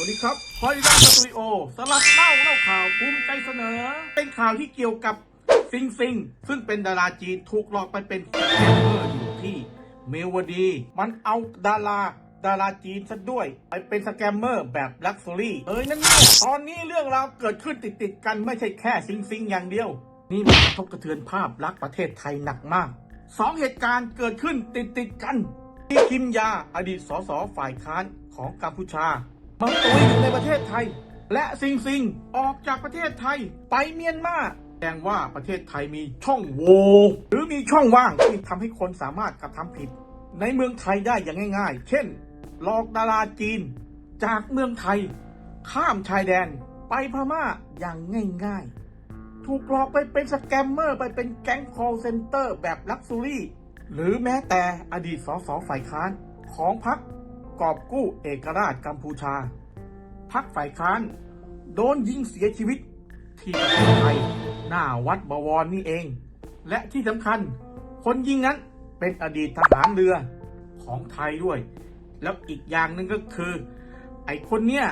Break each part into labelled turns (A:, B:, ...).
A: สวัสดีครับพอยด้าสตูดิโอสลับเล่าเล่าข่าวภูมิใจเสนอ เป็นข่าวที่เกี่ยวกับซิงซิง ซึ่งเป็นดาราจีนถูกหลอกไปเป็นสแกมเมอร์อยู่ที่เมลวดี มันเอาดาราดาราจีนซะด้วย ไปเป็นสแกมเมอร์แบบลักซ์รี่เอ้ยนั่นนี่ตอนนี้เรื่องราวเกิดขึ้นติดติดๆกันไม่ใช่แค่ซิงซิงอย่างเดียว นี่มันกระทบกระเทือนภาพลักษณ์ประเทศไทยหนักมากสองเหตุการณ์เกิดขึ้นติดติดๆกันที่คิมยาอดีตสสฝ่ายค้านของกัมพูชา มาตุยอยู่ในประเทศไทย และซิงซิงออกจากประเทศไทยไปเมียนมาแสดงว่าประเทศไทยมีช่องโหว่หรือมีช่องว่างที่ทำให้คนสามารถกระทำผิด ในเมืองไทยได้อย่างง่าย ๆ เช่น หลอกดาราจีน จากเมืองไทย ข้ามชายแดน ไปพม่าอย่างง่าย ๆ ถูกหลอกไปเป็นสแกมเมอร์ไปเป็นแก๊ง call center แบบลักซ์รี่ หรือแม้แต่อดีตสสฝ่ายค้านของพรรค กอบกู้เอกราชกัมพูชาพรรคฝ่ายค้าน โดนยิงเสียชีวิต ที่ประเทศไทยหน้าวัดบวรนี่เอง และที่สำคัญ คนยิงนั้นเป็นอดีตทหารเรือของไทยด้วย แล้วอีกอย่างหนึ่งก็คือ ไอ้คนเนี้ย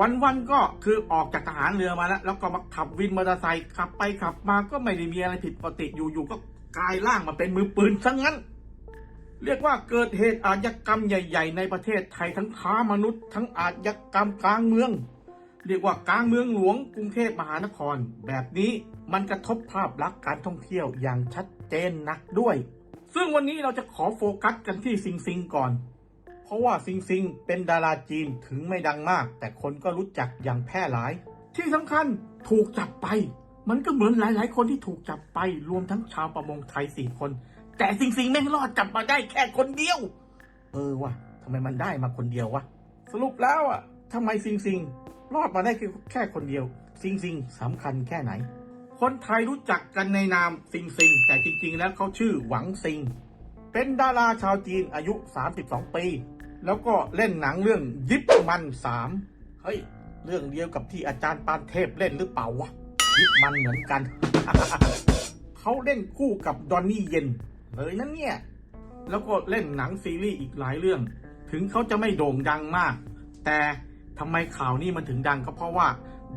A: วันๆก็คือออกจากทหารเรือมาแล้ว แล้วก็มาขับวินมอเตอร์ไซค์ขับไปขับมาก็ไม่ได้มีอะไรผิดปกติอยู่ๆก็กลายร่างมาเป็นมือปืนซะงั้น เรียกว่าเกิดเหตุอาชญากรรมใหญ่ ๆ ในประเทศไทยทั้งค้ามนุษย์ ทั้งอาชญากรรมกลางเมือง เรียกว่ากลางเมืองหลวงกรุงเทพมหานคร แบบนี้มันกระทบภาพลักษณ์การท่องเที่ยวอย่างชัดเจนนักด้วย ซึ่งวันนี้เราจะขอโฟกัสกันที่ซิงซิงก่อน เพราะว่าซิงซิงเป็นดาราจีนถึงไม่ดังมาก แต่คนก็รู้จักอย่างแพร่หลาย ที่สำคัญถูกจับไป มันก็เหมือนหลาย ๆ คนที่ถูกจับไปรวมทั้งชาวประมงไทยสี่คน แต่ซิงซิงแม่งรอดจับมาได้แค่คนเดียว เออวะทำไมมันได้มาคนเดียววะสรุปแล้วอะทำไมซิงซิงรอดมาได้แค่แค่คนเดียวซิงซิงสำคัญแค่ไหน คนไทยรู้จักกันในนามซิงซิงแต่จริง ๆ แล้วเขาชื่อหวังซิงเป็นดาราชาวจีนอายุ 32 ปี แล้วก็เล่นหนังเรื่องยิปมันสามเฮ้ย เรื่องเดียวกับที่อาจารย์ปานเทพเล่นหรือเปล่าวะยิปมันเหมือนกัน เขาเล่นคู่กับดอนนี่เย็น เลยนั่นเนี่ย แล้วก็เล่นหนังซีรีส์อีกหลายเรื่อง ถึงเขาจะไม่โด่งดังมาก แต่ทำไมข่าวนี้มันถึงดังก็เพราะว่า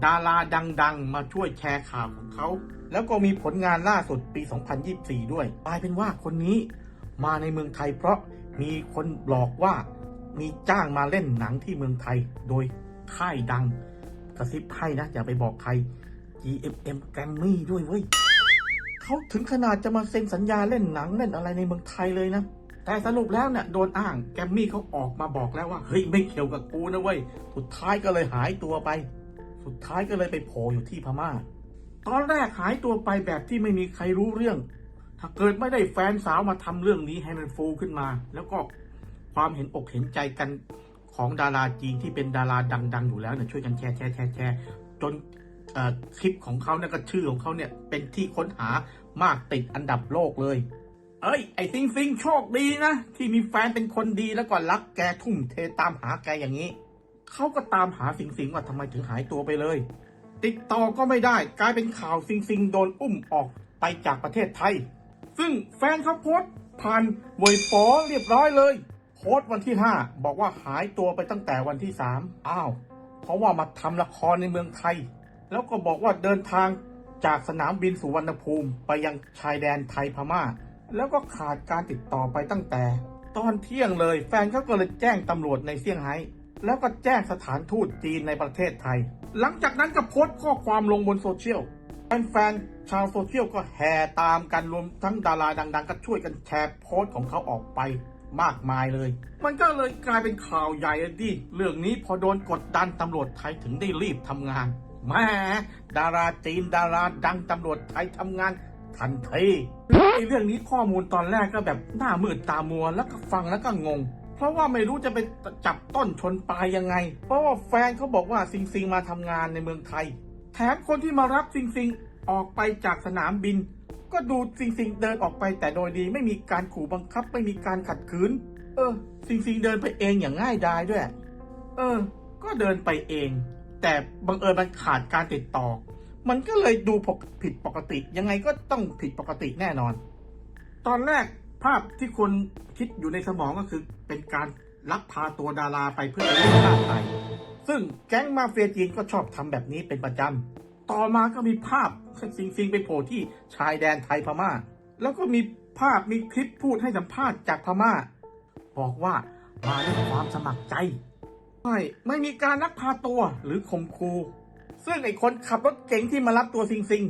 A: ดาราดังๆ มาช่วยแชร์ข่าวของเขา แล้วก็มีผลงานล่าสุดปี 2024 ด้วยกลายเป็นว่าคนนี้มาในเมืองไทย เพราะมีคนบอกว่ามีจ้างมาเล่นหนังที่เมืองไทย โดยค่ายดัง กระซิบให้นะ อย่าไปบอกใคร GMM แกรมมี่ด้วยเว้ย เขาถึงขนาดจะมาเซ็นสัญญาเล่นหนังเล่นอะไรในเมืองไทยเลยนะ แต่สรุปแล้วเนี่ยโดนอ้างแกมมี่เขาออกมาบอกแล้วว่า เฮ้ยไม่เกี่ยวกับกูนะเว้ย สุดท้ายก็เลยหายตัวไป สุดท้ายก็เลยไปโผล่อยู่ที่พม่า ตอนแรกหายตัวไปแบบที่ไม่มีใครรู้เรื่อง ถ้าเกิดไม่ได้แฟนสาวมาทำเรื่องนี้ให้มันฟูขึ้นมา แล้วก็ความเห็นอกเห็นใจกันของดาราจีนที่เป็นดาราดัง ๆ อยู่แล้วเนี่ยช่วยกันแชร์แชร์แชร์แชร์จน คลิปของเขาเนี่ยก็ชื่อของเขาเนี่ย เป็นที่ค้นหามากติดอันดับโลกเลย เอ้ย ไอ้ซิงซิงโชคดีนะ ที่มีแฟนเป็นคนดีแล้วก็รักแกทุ่มเทตามหาแกอย่างนี้ เขาก็ตามหาสิงสิงว่าทำไมถึงหายตัวไปเลย ติดต่อก็ไม่ได้กลายเป็นข่าวซิงซิงโดนอุ้มออกไปจากประเทศไทย ซึ่งแฟนเขาโพสผ่านเวยปอเรียบร้อยเลย โพสวันที่ 5 บอกว่าหายตัวไปตั้งแต่วันที่ 3 อ้าว เพราะว่ามาทำละครในเมืองไทย แล้วก็บอกว่าเดินทางจากสนามบินสุวรรณภูมิไปยังชายแดนไทยพม่า แล้วก็ขาดการติดต่อไปตั้งแต่ ตอนเที่ยงเลยแฟนเขาก็เลยแจ้งตำรวจในเซี่ยงไฮ้แล้วก็แจ้งสถานทูตจีนในประเทศไทย หลังจากนั้นก็โพสต์ข้อความลงบนโซเชียลแฟนๆชาวโซเชียลก็แห่ตามกันรวมทั้งดาราดัง ๆ ก็ช่วยกันแชร์โพสต์ของเขาออกไป มากมายเลย มันก็เลยกลายเป็นข่าวใหญ่ดิ เรื่องนี้พอโดนกดดันตำรวจไทยถึงได้รีบทำงานแม่ดาราจีนดาราดังตำรวจไทยทำงานทันทีไอ้เรื่องนี้ข้อมูลตอนแรกก็แบบหน้ามืดตามัวแล้วก็ฟังแล้วก็งง เพราะว่าไม่รู้จะไปจับต้นชนปลายยังไง เพราะว่าแฟนเขาบอกว่าซิงซิงมาทำงานในเมืองไทย แถมคนที่มารับซิงซิงออกไปจากสนามบิน ก็ดูซิงซิงเดินออกไปแต่โดยดีไม่มีการขู่บังคับไม่มีการขัดขืน เออซิงซิงเดินไปเองอย่างง่ายดายด้วย เออ ก็เดินไปเอง แต่บังเอิญมันขาดการติดต่อ มันก็เลยดูผิดปกติ ยังไงก็ต้องผิดปกติแน่นอน ตอนแรกภาพที่คนคิดอยู่ในสมองก็คือเป็นการลักพาตัวดาราไปเพื่อเล่นล่าไทยซึ่งแก๊งมาเฟียจีนก็ชอบทำแบบนี้เป็นประจำ ต่อมาก็มีภาพซิงซิงไปโผล่ที่ชายแดนไทยพม่า แล้วก็มีภาพมีคลิปพูดให้สัมภาษณ์จากพม่า บอกว่ามาด้วยความสมัครใจ ไม่ไม่มีการลักพาตัวหรือข่มขู่ซึ่งไอ้คนขับรถเก๋งที่มารับตัวซิงซิง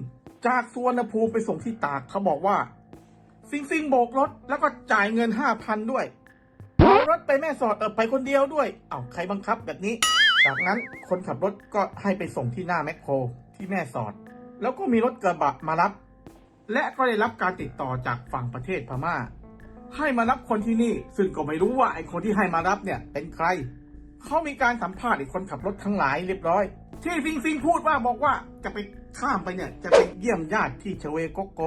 A: จากสวนภูมิไปส่งที่ตากเขาบอกว่าซิงซิงโบกรถแล้วก็จ่ายเงินห้าพันด้วยรถไปแม่สอดเออไปคนเดียวด้วย เอ้าใครบังคับแบบนี้ จากนั้นคนขับรถก็ให้ไปส่งที่หน้าแมคโคร ที่แม่สอด แล้วก็มีรถกระบะมารับ และก็ได้รับการติดต่อจากฝั่งประเทศพม่า ให้มารับคนที่นี่ ซึ่งก็ไม่รู้ว่าไอ้คนที่ให้มารับเนี่ยเป็นใคร เขามีการสัมภาษณ์ไอ้คนขับรถทั้งหลายเรียบร้อย ที่ซิงซิงพูดว่าบอกว่าจะไปข้ามไปเนี่ยจะไปเยี่ยมญาติที่เชเวโกโก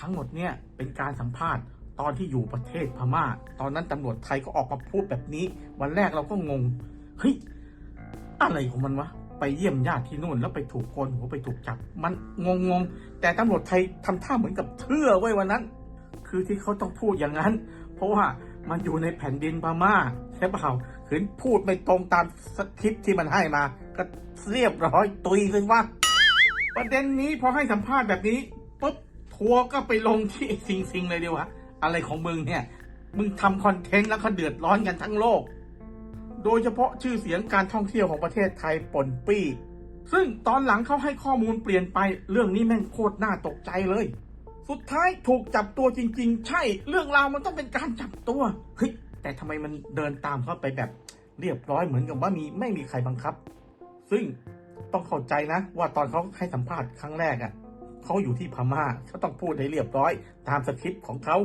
A: ทั้งหมดเนี่ยเป็นการสัมภาษณ์ตอนที่อยู่ประเทศพม่า ตอนนั้นตำรวจไทยก็ออกมาพูดแบบนี้ วันแรกเราก็งง เฮ้ย อะไรของมันวะ ไปเยี่ยมญาติที่นู่น แล้วไปถูกโกนหัวไปถูกจับ มันงงงๆแต่ตำรวจไทยทำท่าเหมือนกับเชื่อไว้วันนั้น คือที่เขาต้องพูดอย่างนั้น เพราะว่ามันอยู่ในแผ่นดินพม่าใช่เปล่าขืนพูดไม่ตรงตามสคริปที่มันให้มา ก็เรียบร้อยตุยเลยว่า ประเด็นนี้พอให้สัมภาษณ์แบบนี้ปุ๊บทัวร์ก็ไปลงที่ไอ้ซิงซิงเลยดีวะอะไรของมึงเนี่ย มึงทำคอนเทนต์แล้วก็เดือดร้อนกันทั้งโลก โดยเฉพาะชื่อเสียงการท่องเที่ยวของประเทศไทยป่นปี้ ซึ่งตอนหลังเขาให้ข้อมูลเปลี่ยนไปเรื่องนี้แม่งโคตรน่าตกใจเลย สุดท้ายถูกจับตัวจริง ๆ ใช่เรื่องราวมันต้องเป็นการจับตัวเฮ้ยแต่ทำไมมันเดินตามเขาไปแบบเรียบร้อยเหมือนกับว่ามีไม่มีใครบังคับ ซึ่งต้องเข้าใจนะ ว่าตอนเขาให้สัมภาษณ์ครั้งแรกอะ่ะเขาอยู่ที่พม่าเขาต้องพูดให้เรียบร้อย ตามสคริปต์ของเขา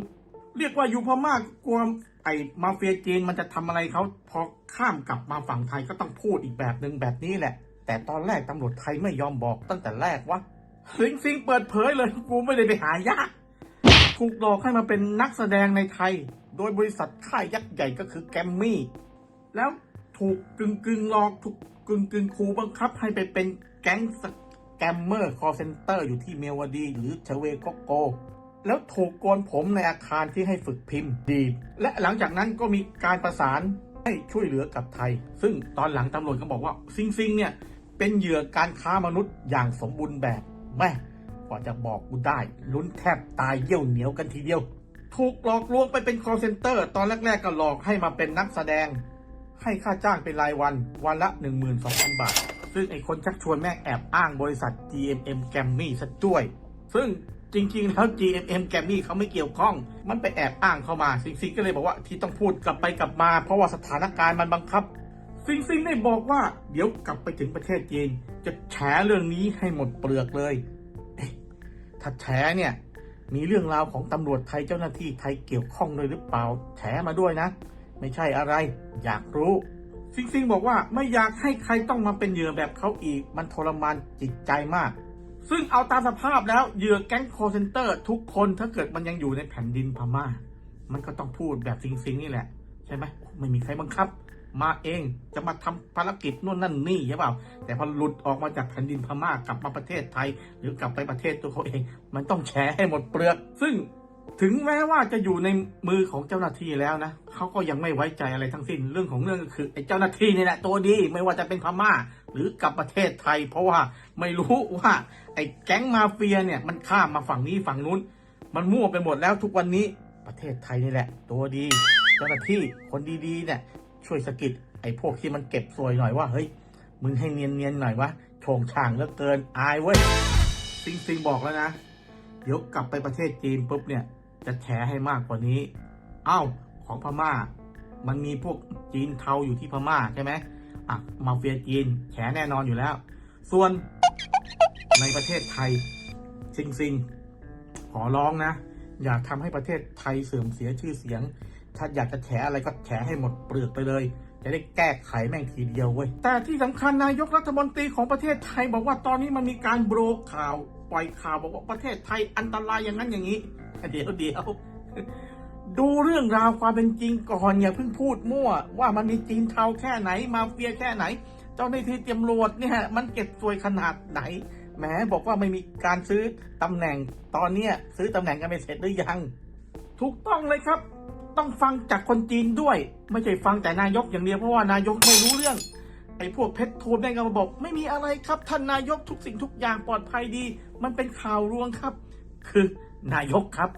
A: เรียกว่าอยู่พม่ากลัว ไอ้มาเฟียจีนมันจะทำอะไรเขาพอข้ามกลับมาฝั่งไทยก็ต้องพูดอีกแบบหนึ่งแบบนี้แหละ แต่ตอนแรกตำรวจไทยไม่ยอมบอกตั้งแต่แรกว่าซิงซิงเปิดเผยเลยกูไม่ได้ไปหายากถูกหลอกให้มาเป็นนักแสดงในไทย โดยบริษัทค่ายยักษ์ใหญ่ก็คือแกรมมี่ แล้วถูกกึ่งกึ่งหลอกถูกกึ่งกึ่งๆคูบังคับให้ไปเป็นแก๊งสแกมเมอร์คอเซนเตอร์อยู่ที่เมวดี หรือเชเวโกโก แล้วถูกโกนผมในอาคารที่ให้ฝึกพิมพ์ดี และหลังจากนั้นก็มีการประสานให้ช่วยเหลือกับไทย ซึ่งตอนหลังตำรวจก็บอกว่าซิงซิงเนี่ยเป็นเหยื่อการค้ามนุษย์อย่างสมบูรณ์แบบแม่กว่าจะบอกกูได้ลุ้นแทบตายเยี่ยวเหนียวกันทีเดียว ถูกหลอกลวงไปเป็นคอเซนเตอร์ ตอนแรก ๆ ก็หลอกให้มาเป็นนักแสดง ให้ค่าจ้างเป็นรายวันวันละ 12,000 บาท ซึ่งไอ้คนชักชวนแม่งแอบอ้างบริษัท GMM g a m m y ซะด้วย ซึ่ง จริง ๆ แล้ว GMM g a m m y เขาไม่เกี่ยวข้อง มันไปแอบอ้างเข้ามา ซิงซิงก็เลยบอกว่าที่ต้องพูดกลับไปกลับมา เพราะว่าสถานการณ์มันบังคับ ซิงซิงได้บอกว่าเดี๋ยวกลับไปถึงประเทศจีนจะแฉเรื่องนี้ให้หมดเปลือกเลยเถ้าแฉเนี่ย มีเรื่องราวของตำรวจไทยเจ้าหน้าที่ไทยเกี่ยวข้องด้วยหรือเปล่าแฉมาด้วยนะ ไม่ใช่อะไร อยากรู้ซิงซิงบอกว่าไม่อยากให้ใครต้องมาเป็นเหยื่อแบบเขาอีก มันทรมานจิตใจมาก ซึ่งเอาตามสภาพแล้วเหยื่อแก๊งคอเซนเตอร์ทุกคนถ้าเกิดมันยังอยู่ในแผ่นดินพม่า มันก็ต้องพูดแบบซิงซิงนี่แหละ ใช่ไหมไม่มีใครบังคับ มาเองจะมาทำภารกิจนู่นนั่นนี่ใช่เปล่า แต่พอหลุดออกมาจากแผ่นดินพม่ากลับมาประเทศไทย หรือกลับไปประเทศตัวเขาเอง มันต้องแชร์ให้หมดเปลือก ซึ่งถึงแม้ว่าจะอยู่ในมือของเจ้าหน้าที่แล้วนะเขาก็ยังไม่ไว้ใจอะไรทั้งสิ้น เรื่องของเรื่องก็คือไอ้เจ้าหน้าที่นี่แหละตัวดี ไม่ว่าจะเป็นพม่า หรือกลับประเทศไทย เพราะว่าไม่รู้ว่าไอ้แก๊งมาเฟียเนี่ยมันข้ามมาฝั่งนี้ฝั่งนู้น มันมั่วไปหมดแล้วทุกวันนี้ประเทศไทยนี่แหละ ตัวดีเจ้าหน้าที่คนดีๆเนี่ยช่วยสะกิดไอ้พวกที่มันเก็บสวยหน่อยว่าเฮ้ยมึงให้เนียนๆหน่อยวะโฉงช่างเหลือเกินอายเว้ยซิงซิงบอกแล้วนะ เดี๋ยวกลับไปประเทศจีนปุ๊บเนี่ย จะแฉให้มากกว่านี้ เอ้าของพม่า มันมีพวกจีนเทาอยู่ที่พม่าใช่ไหม อะมาเฟียจีนแฉแน่นอนอยู่แล้ว ส่วนในประเทศไทยซิงซิงขอร้องนะ อย่าทำให้ประเทศไทยเสื่อมเสียชื่อเสียง ถ้าอยากจะแฉอะไรก็แฉให้หมดเปลือกไปเลย จะได้แก้ไขแม่งทีเดียวเว้ย แต่ที่สำคัญนายกรัฐมนตรีของประเทศไทยบอกว่าตอนนี้มันมีการโบรกข่าว ปล่อยข่าวบอกว่าประเทศไทยอันตรายอย่างนั้นอย่างนี้ เดี๋ยวเดี๋ยว ดูเรื่องราวความเป็นจริงก่อนอย่าเพิ่งพูดมั่ว ว่ามันมีจีนเทาแค่ไหน มาเฟียแค่ไหน เจ้าหน้าที่ตำรวจเนี่ยมันเก็บสวยขนาดไหนแหมบอกว่าไม่มีการซื้อตำแหน่งตอนเนี้ยซื้อตำแหน่งกันไปเสร็จหรือยัง ถูกต้องเลยครับ ต้องฟังจากคนจีนด้วย ไม่ใช่ฟังแต่นายกอย่างเดียวเพราะว่านายกไม่รู้เรื่องไอ้พวกเพชรทูลแม่งก็มาบอก ไม่มีอะไรครับท่านนายกทุกสิ่งทุกอย่างปลอดภัยดี มันเป็นข่าวลวงครับ คือนายกครับ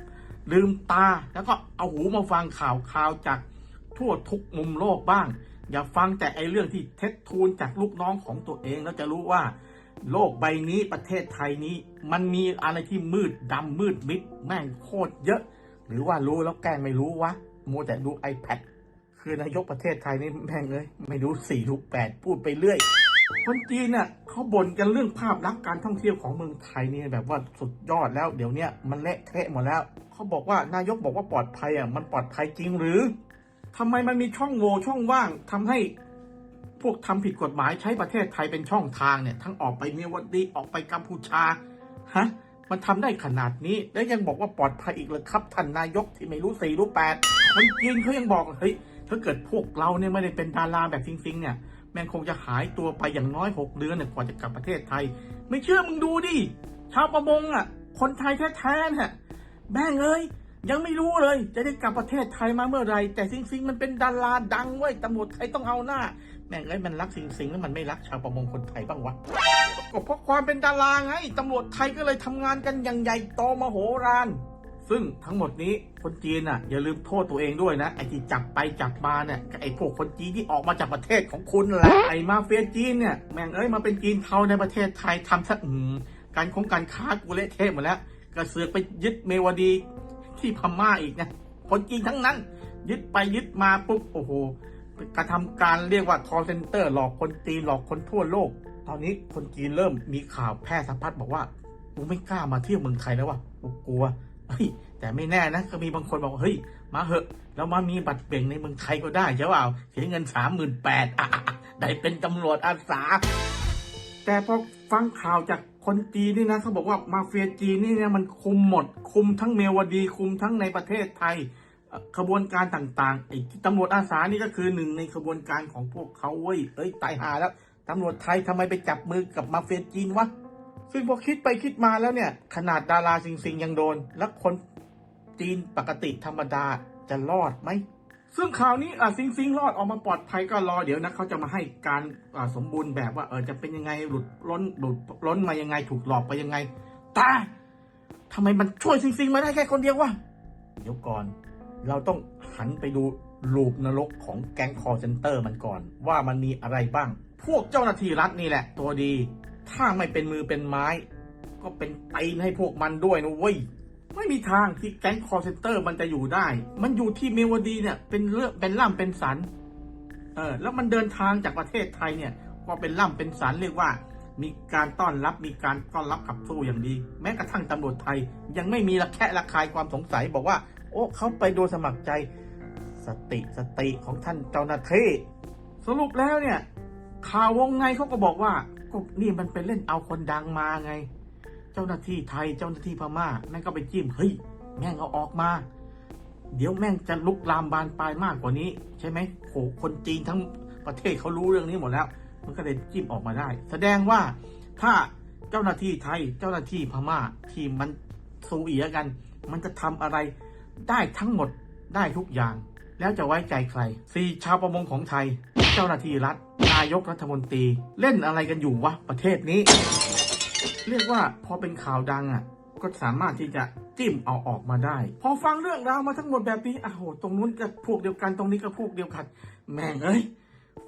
A: ลืมตาแล้วก็เอาหูมาฟังข่าวข่าวจากทั่วทุกมุมโลกบ้าง อย่าฟังแต่ไอเรื่องที่เท็จทูลจากลูกน้องของตัวเอง แล้วจะรู้ว่า โลกใบนี้ประเทศไทยนี้ มันมีอะไรที่มืดดำมืดมิดแม่งโคตรเยอะ หรือว่ารู้แล้วแกล้งไม่รู้วะมัวแต่ดู iPad คือนายกประเทศไทยนี่แม่งเลยไม่รู้สี่รู้แปดพูดไปเรื่อย คนจีนเนี่ยเขาบ่นกันเรื่องภาพลักษณ์การท่องเที่ยวของเมืองไทยนี่แบบว่าสุดยอดแล้วเดี๋ยวเนี้ยมันเละเทะหมดแล้ว เขาบอกว่านายกบอกว่าปลอดภัยอะมันปลอดภัยจริงหรือทำไมมันมีช่องโหว่ช่องว่างทำให้พวกทำผิดกฎหมายใช้ประเทศไทยเป็นช่องทางเนี่ย ทั้งออกไปเมียวดีออกไปกัมพูชาฮะมันทำได้ขนาดนี้ แล้วยังบอกว่าปลอดภัยอีกเลยครับท่านนายกที่ไม่รู้สี่รู้แปดคนจีนเขายังบอกเฮ้ยถ้าเกิดพวกเราเนี่ยไม่ได้เป็นดาราแบบจริงๆเนี่ย แม่งคงจะหายตัวไปอย่างน้อยหกเดือนเนี่ยกว่าจะกลับประเทศไทย ไม่เชื่อมึงดูดิชาวประมงอะ คนไทยแท้ๆเนี่ยแม่งเอ้ยยังไม่รู้เลย จะได้กลับประเทศไทยมาเมื่อไรแต่ซิงซิงมันเป็นดาราดังเว้ยตำรวจไทยต้องเอาหน้า แม่งเอ้ยมันรักสิงสิงแล้วมันไม่รักชาวประมงคนไทยบ้างวะก็เพราะความเป็นดาราไงตำรวจไทยก็เลยทำงานกันอย่างใหญ่โตมโหฬาร ซึ่งทั้งหมดนี้คนจีนอะอย่าลืมโทษตัวเองด้วยนะ ไอ้ที่จับไปจับมาเนี่ยก็ไอ้พวกคนจีนที่ออกมาจากประเทศของคุณแหละไอ้มาเฟียจีนเนี่ยแม่งเอ้ยมาเป็นจีนเทาในประเทศไทยทำซะอืมการคงการค้ากูเละเทะหมดแล้วกระเสือกไปยึดเมวดีที่พม่าอีกนะคนจีนทั้งนั้น ยึดไปยึดมาปุ๊บโอ้โหกระทำการเรียกว่า call center หลอกคนจีนหลอกคนทั่วโลก ตอนนี้คนจีนเริ่มมีข่าวแพร่สะพัดบอกว่ากูไม่กล้ามาเที่ยวเมืองไทยแล้วว่ะกูกลัว เฮ้ยแต่ไม่แน่นะก็มีบางคนบอกเฮ้ยมาเหอะแล้วมามีบัตรเบ่งในเมืองไทยก็ได้ใช่เปล่าเสียเงินสามหมื่นแปดได้เป็นตำรวจอาสา แต่พอฟังข่าวจากคนจีนนี่นะเขาบอกว่ามาเฟียจีนนี่เนี่ยมันคุมหมด คุมทั้งเมวดี คุมทั้งในประเทศไทยขบวนการต่างๆไอ้ตำรวจอาสานี่ก็คือหนึ่งในขบวนการของพวกเขาเว้ยเอ้ยตายหาแล้วตำรวจไทยทำไมไปจับมือกับมาเฟียจีนวะ ซึ่งพอคิดไปคิดมาแล้วเนี่ย ขนาดดาราสิงสิงยังโดน แล้วคนจีนปกติธรรมดาจะรอดไหม ซึ่งข่าวนี้อะซิงซิงรอดออกมาปลอดภัยก็รอเดี๋ยวนะเขาจะมาให้การอ่าสมบูรณ์แบบว่าเออจะเป็นยังไงหลุดล้นหลุดล้นมายังไงถูกหลอกไปยังไงแตาทำไมมันช่วยซิงซิงมาได้แค่คนเดียววะเดี๋ยวก่อน เราต้องหันไปดูลูปนรกของแก๊งคอร์เซนเตอร์มันก่อน ว่ามันมีอะไรบ้าง พวกเจ้าหน้าที่รัฐนี่แหละ ตัวดี ถ้าไม่เป็นมือเป็นไม้ ก็เป็นตีนให้พวกมันด้วยนะเว้ยไม่มีทางที่แก๊งคอร์เซนเตอร์มันจะอยู่ได้ มันอยู่ที่เมวดีเนี่ย เป็นเรือเป็นล่ำเป็นสัน เออ แล้วมันเดินทางจากประเทศไทยเนี่ย ก็เป็นล่ำเป็นสันเรียกว่า มีการต้อนรับมีการต้อนรับขับสู้อย่างดี แม้กระทั่งตำรวจไทย ยังไม่มีระแคะระคายความสงสัยบอกว่า โอ้เขาไปโดยสมัครใจ สติสติของท่านเจ้าหน้าที่สรุปแล้วเนี่ย ข่าววงในเขาก็บอกว่า ก็นี่มันเป็นเล่นเอาคนดังมาไง เจ้าหน้าที่ไทยเจ้าหน้าที่พม่าแม่งก็ไปจิ้มเฮ้ยแม่งเอาออกมา เดี๋ยวแม่งจะลุกลามบานปลายมากกว่านี้ ใช่ไหมโหคนจีนทั้งประเทศเขารู้เรื่องนี้หมดแล้ว มันก็เลยจิ้มออกมาได้ แสดงว่าถ้าเจ้าหน้าที่ไทยเจ้าหน้าที่พม่าที่มันสูเอียกัน มันจะทำอะไรได้ทั้งหมดได้ทุกอย่าง แล้วจะไว้ใจใครสี่ชาวประมงของไทย เจ้าหน้าที่รัฐ นายกรัฐมนตรี เล่นอะไรกันอยู่วะประเทศนี้ เรียกว่าพอเป็นข่าวดังอะ ก็สามารถที่จะจิ้มเอาออกมาได้ พอฟังเรื่องราวมาทั้งหมดแบบนี้อ้โหตรงนู้นก็พวกเดียวกันตรงนี้ก็พวกเดียวกัน แม่งเอ้ย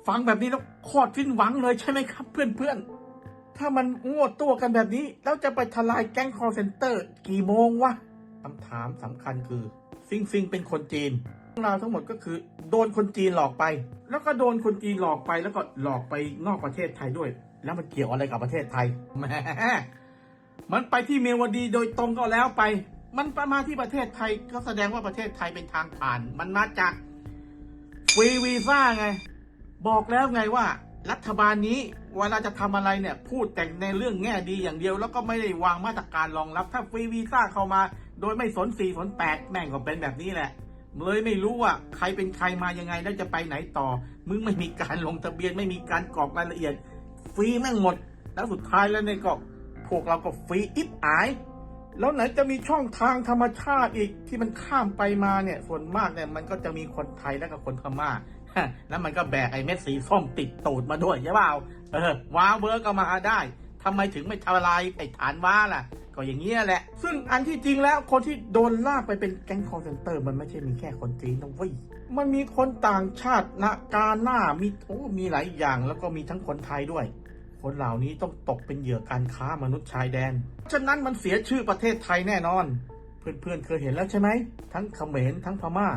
A: ฟังแบบนี้แล้วโคตรสิ้นหวังเลยใช่ไหมครับ เพื่อนๆ ถ้ามันงวดตัวกันแบบนี้ แล้วจะไปทลายแก๊งคอร์เซนเตอร์ กี่โมงวะคำถามสำคัญคือ ซิงซิงเป็นคนจีน รื่องราวทั้งหมดก็คือ โดนคนจีนหลอกไป แล้วก็โดนคนจีนหลอกไปแล้วก็หลอกไปนอกประเทศไทยด้วย แล้วมันเกี่ยวอะไรกับประเทศไทยแหมมันไปที่เมียวดีโดยตรงก็แล้วไป มันไปมาที่ประเทศไทยก็แสดงว่าประเทศไทยเป็นทางผ่าน มันมาจากฟรีวีซ่าไง บอกแล้วไงว่า รัฐบาลนี้เวลาจะทำอะไรเนี่ย พูดแต่ในเรื่องแง่ดีอย่างเดียว แล้วก็ไม่ได้วางมาตรการรองรับ ถ้าฟรีวีซ่าเข้ามา โดยไม่สนสี่สนแปดแม่งก็เป็นแบบนี้แหละ เลยไม่รู้ว่าใครเป็นใครมายังไงแล้วจะไปไหนต่อ มึงไม่มีการลงทะเบียนไม่มีการกรอกรายละเอียด ฟรีแม่งหมด แล้วสุดท้ายแล้วเนี่ยก็พวกเราก็ฟรีอิบอาย แล้วไหนจะมีช่องทางธรรมชาติอีกที่มันข้ามไปมาเนี่ยส่วนมากเนี่ยมันก็จะมีคนไทยและก็คนพม่าแล้วมันก็แบกไอ้เม็ดสีส้มติดตูดมาด้วยใช่เปล่าเออว้าเวิร์กก็มาได้ทำไมถึงไม่ทลายไอ้ฐานว้าล่ะ ก็อย่างเงี้ยแหละ ซึ่งอันที่จริงแล้วคนที่โดนลากไปเป็นแก๊งคอร์เซนเตอร์ มันไม่ใช่มีแค่คนจีนนะเว้ยมันมีคนต่างชาตินะกาหน้ามีโอ้มีหลายอย่างแล้วก็มีทั้งคนไทยด้วย คนเหล่านี้ต้องตกเป็นเหยื่อการค้ามนุษย์ชายแดน ฉะนั้นมันเสียชื่อประเทศไทยแน่นอน เพื่อนๆเคยเห็นแล้วใช่ไหมทั้งเขมรทั้งพม่า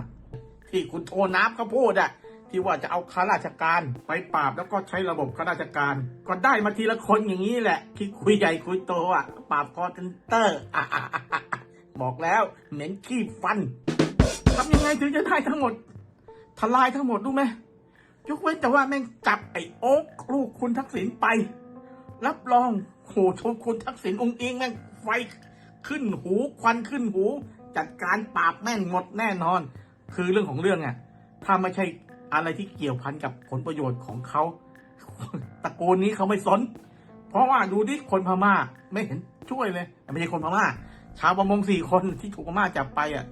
A: ที่คุณโทนับเขาพูดอะ ที่ว่าจะเอาข้าราชการไปปราบแล้วก็ใช้ระบบข้าราชการ ก็ได้มาทีละคนอย่างนี้แหละ ที่คุยใหญ่คุยโตอะปราบคอร์เซนเตอร์บอกแล้วเหม็นขี้ฟันทำยังไงถึงจะได้ทั้งหมด ทลายทั้งหมดรู้ไหมยกเว้นแต่ว่าแม่งจับไอ้โอ๊กลูกคุณทักษิณไป รับรองโหชมคุณทักษิณองค์เองแม่งไฟขึ้นหูควันขึ้นหู จัดการปราบแม่งหมดแน่นอน คือเรื่องของเรื่องอะถ้าไม่ใช่ อะไรที่เกี่ยวพันกับผลประโยชน์ของเขาตระกูลนี้เขาไม่สน เพราะว่าดูดิคนพม่าไม่เห็นช่วยเลยไม่ใช่คนพม่า ชาวประมงสี่คนที่ถูกพม่าจับไปอะ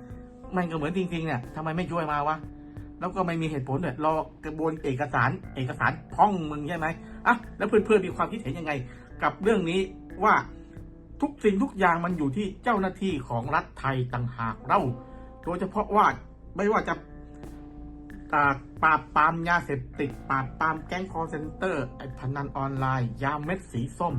A: มันก็เหมือนจริงๆเนี่ยทำไมไม่ช่วยมาวะแล้วก็ไม่มีเหตุผลเนี่ยรอกระบวนเอกสารเอกสารพ้องมึงใช่ไหมอะแล้วเพื่อนๆมีความคิดเห็นยังไง กับเรื่องนี้ว่าทุกสิ่งทุกอย่างมันอยู่ที่เจ้าหน้าที่ของรัฐไทยต่างหากเรา โดยเฉพาะว่าไม่ว่าจะ ปราบปรามยาเสพติดปราบปรามแก๊งคอร์เซนเตอร์ไอ้พนันออนไลน์ ยาเม็ดสีส้ม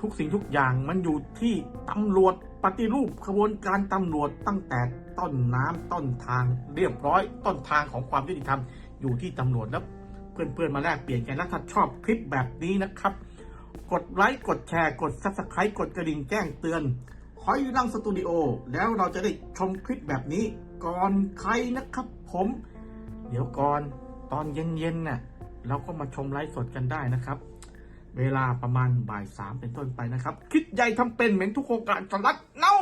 A: ทุกสิ่งทุกอย่างมันอยู่ที่ตำรวจปฏิรูปขบวนการตำรวจตั้งแต่ต้นน้ำต้นทางเรียบร้อย ต้นทางของความยุติธรรมอยู่ที่ตำรวจแล้วเพื่อนๆมาแลกเปลี่ยนกันแล้วถ้าชอบคลิปแบบนี้นะครับ กดไลค์กดแชร์กด Subscribe กดกระดิ่งแจ้งเตือนหอยลังสตูดิโอแล้วเราจะได้ชมคลิปแบบนี้ก่อนใครนะครับผม เดี๋ยวก่อนตอนเย็นๆน่ะเราก็มาชมไลฟ์สดกันได้นะครับ เวลาประมาณบ่ายสามเป็นต้นไปนะครับ คิดใหญ่ทำเป็นเหม็นทุกโครงการสลัดเน่า